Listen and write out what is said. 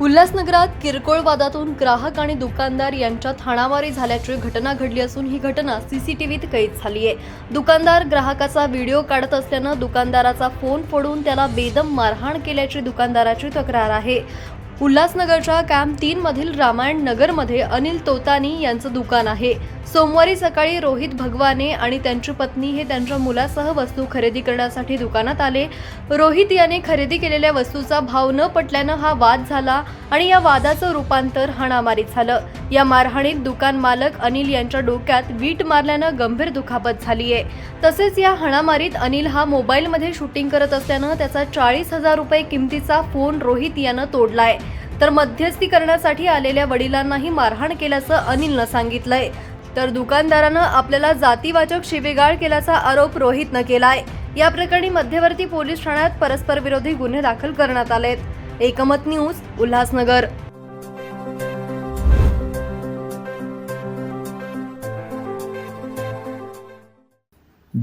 उल्हासनगरात किरकोळ वादातून ग्राहक आणि दुकानदार यांच्यात हाणामारी झाल्याची घटना घडली असून ही घटना सीसीटीव्हीत कैद झाली आहे. दुकानदार ग्राहकाचा व्हिडिओ काढत असल्यानं दुकानदाराचा फोन फोडून त्याला बेदम मारहाण केल्याची दुकानदाराची तक्रार आहे. उल्हासनगरच्या कॅम्प तीन मधील रामायण नगरमध्ये अनिल तोतानी यांचं दुकान आहे. सोमवारी सकाळी रोहित भगवाने आणि त्यांची पत्नी हे त्यांच्या मुलासह वस्तू खरेदी करण्यासाठी दुकानात आले. रोहित याने खरेदी केलेल्या वस्तूचा भाव न पटल्यानं हा वाद झाला आणि या वादाचं रूपांतर हाणामारीत झालं. या मारहाणीत दुकान मालक अनिल यांच्या डोक्यात वीट मारल्यानं गंभीर दुखापत झाली आहे तसेच या हाणामारीत अनिल हा मोबाईलमध्ये शूटिंग करत असल्यानं त्याचा चाळीस हजार रुपये किमतीचा फोन रोहित यानं तोडलाय. तर मध्यस्थी करण्यासाठी आलेल्या वडिलांनाही मारहाण केल्याचं अनिलनं सांगितलंय. तर दुकानदारानं आपल्याला जातीवाचक शिवेगाळ केल्याचा आरोप रोहितनं केलाय. या प्रकरणी मध्यवर्ती पोलीस ठाण्यात परस्पर विरोधी गुन्हे दाखल करण्यात आलेत. एकमत न्यूज उल्हासनगर.